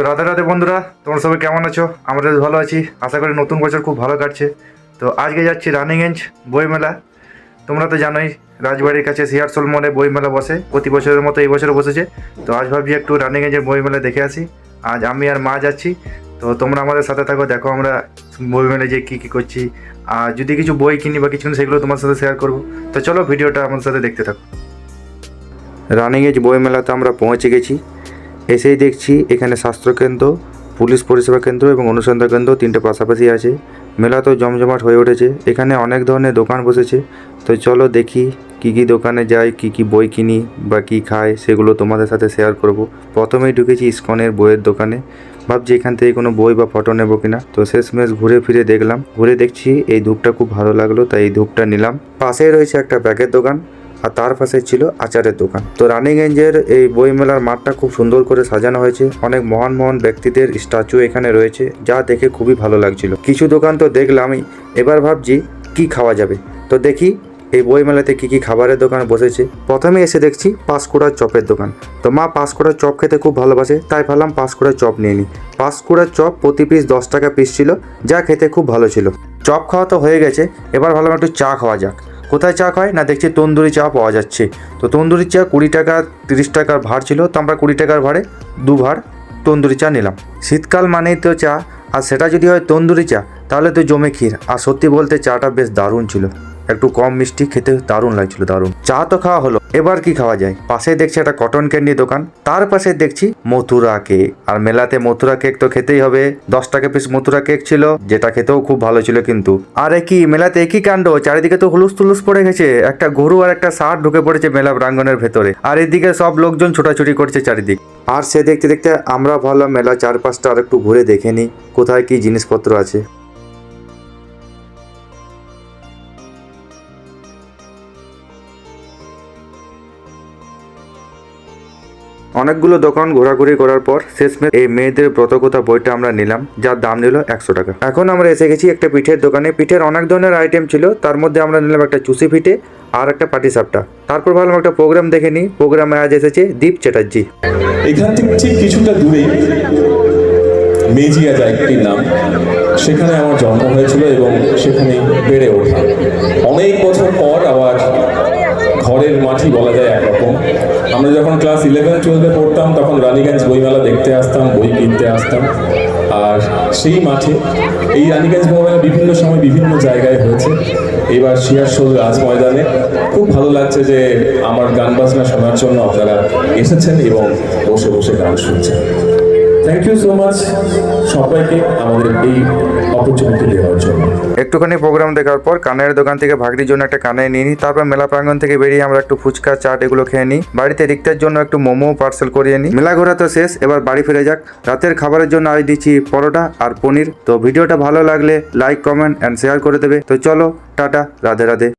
তো রাধে রাধে বন্ধুরা, তোমরা সবাই কেমন আছো? আমরা ভালো আছি। আশা করি নতুন বছর খুব ভালো কাটছে। তো আজকে যাচ্ছি রানিগঞ্জ বইমেলা তোমরা তো জানোই, রাজবাড়ির কাছে সিয়ারসোল মোড়ে বইমেলা বসে। প্রতি বছরের মতো এই বছর বসেছে। তো আজ ভাবছি একটু রানিগঞ্জের বইমেলা দেখে আসি। আজ আমি আর মা যাচ্ছি। তো তোমরা আমাদের সাথে থাকো, দেখো আমরা বই বইমেলায় যে কী কী করছি। আর যদি কিছু বই কিনি বা কিছু সেগুলো তোমার সাথে শেয়ার করব। তো চলো ভিডিওটা আমার সাথে দেখতে থাকো। রানিগঞ্জ বইমেলাতে আমরা পৌঁছে গেছি। এসেই দেখছি এখানে স্বাস্থ্যকেন্দ্র পুলিশ পরিষেবা কেন্দ্র এবং অনুসন্ধান কেন্দ্র তিনটে পাশাপাশি আছে। মেলা তো জমজমাট হয়ে উঠেছে। এখানে অনেক ধরনের দোকান বসেছে। তো চলো দেখি কি কি দোকানে যাই, কি কি বই কিনি বা কি খাই, সেগুলো তোমাদের সাথে শেয়ার করব। প্রথমেই ঢুকেছি ইস্কনের বইয়ের দোকানে। ভাবছি এখান থেকে কোনো বই বা ফটো নেব কিনা। তো শেষমেশ ঘুরে ফিরে দেখলাম। ঘুরে দেখছি এই ধূপটা খুব ভালো লাগল, তাই এই ধূপটা নিলাম। পাশেই রয়েছে একটা ব্যাগের দোকান। আর তার পাশে ছিল আচারের দোকান। তো রানীগঞ্জের এই বইমেলার মাঠটা খুব সুন্দর করে সাজানো হয়েছে। অনেক মহান মহান ব্যক্তিদের স্ট্যাচু এখানে রয়েছে, যা দেখে খুবই ভালো লাগছিল। কিছু দোকান তো দেখলামই, এবার ভাবছি কি খাওয়া যাবে? তো দেখি এই বইমেলাতে কি কি খাবারের দোকান বসেছে। প্রথমে এসে দেখছি পাঁশকুড়ার চপের দোকান। তো মা পাঁশকুড়ার চপ খেতে খুব ভালোবাসে, তাই ভাবলাম পাঁশকুড়ার চপ নিয়ে নিই পাঁশকুড়ার চপ প্রতি পিস দশ টাকা পিস ছিল, যা খেতে খুব ভালো ছিল। চপ খাওয়া তো হয়ে গেছে, এবার ভাবলাম একটু চা খাওয়া যাক। কোথায় চা খায়? না, দেখছি তন্দুরি চা পাওয়া যাচ্ছে। তো তন্দুরি চা কুড়ি টাকা, তিরিশ টাকার ভাড় ছিল, তো আমরা কুড়ি টাকার ভাড়ে দু ভাড় তন্দুরি চা নিলাম। শীতকাল মানেই তো চা, আর সেটা যদি হয় তন্দুরি চা, তাহলে তো জমে ক্ষীর। আর সত্যি বলতে চাটা বেশ দারুণ ছিল। একটু কম মিষ্টি খেতে দারুণ লাগছিল, দারুণ। চা তো খাওয়া হলো, এবার কি খাওয়া যায়? পাশে দেখছি একটা কটন ক্যান্ডি দোকান, তার পাশে দেখছি মথুরা কেক আর মেলাতে মথুরা কেক তো খেতেই হবে। দশ টাকা পিস মথুরা কেক ছিল, যেটা খেতেও খুব ভালো ছিল কিন্তু। আর কি মেলাতে একই কাণ্ড, চারিদিকে তো হুলুস তুলুস পড়ে গেছে। একটা গরু আর একটা সার ঢুকে পড়েছে মেলা প্রাঙ্গনের ভেতরে। আর এদিকে সব লোকজন ছোটাছুটি করছে চারিদিক। আর সে দেখতে দেখতে আমরা ভালো মেলা চারপাশটা আর একটু ঘুরে দেখে নিই, কোথায় কি জিনিসপত্র আছে। অনেকগুলো দোকান ঘোরাঘুরি করার পর শেষমেশ এই মেয়েদের ব্রতকথা বইটা আমরা নিলাম, যার দাম নিল একশো টাকা। এখন আমরা এসে গেছি একটা পিঠের দোকানে। পিঠের অনেক ধরনের আইটেম ছিল, তার মধ্যে আমরা নিলাম একটা চুষি পিঠে আর একটা পাটি সাপটা। তারপর ভাবলাম একটা প্রোগ্রাম দেখে নিই। প্রোগ্রামে আজ এসেছে দীপ চ্যাটার্জি। এখান থেকে ঠিক কিছুটা দূরে মেজিয়া জায়গাটির নাম। সেখানে আমার জন্ম হয়েছিল এবং সেখানে বেড়ে ওঠা। অনেক বছর পর আবার ঘরের মাঠই বলা যায় একরকম। আমরা যখন ক্লাস ইলেভেন টুয়েলভে পড়তাম, তখন রানীগঞ্জ বইমেলা দেখতে আসতাম, বই কিনতে আসতাম। আর সেই মাঠে এই রানীগঞ্জ বইমেলা বিভিন্ন সময় বিভিন্ন জায়গায় হয়েছে। এবার শিয়ারশোল রাজ ময়দানে খুব ভালো লাগছে যে আমার গান বাজনা শোনার জন্য আপনারা এসেছেন এবং বসে বসে গান শুনছেন। একটুখানি প্রোগ্রাম দেখার পর কানের দোকান থেকে ভাগরির জন্য একটা কানে নিয়ে নিই তারপর মেলা প্রাঙ্গণ থেকে বেরিয়ে আমরা একটু ফুচকা, চাট এগুলো খেয়ে নিই বাড়িতে রিক্তার জন্য একটু মোমো পার্সেল করিয়ে নিই মেলা ঘোরা তো শেষ, এবার বাড়ি ফিরে যাক। রাতের খাবারের জন্য আজ দিচ্ছি পরোটা আর পনির। তো ভিডিওটা ভালো লাগলে লাইক কমেন্ট অ্যান্ড শেয়ার করে দেবে। তো চলো, টাটা, রাধে রাধে।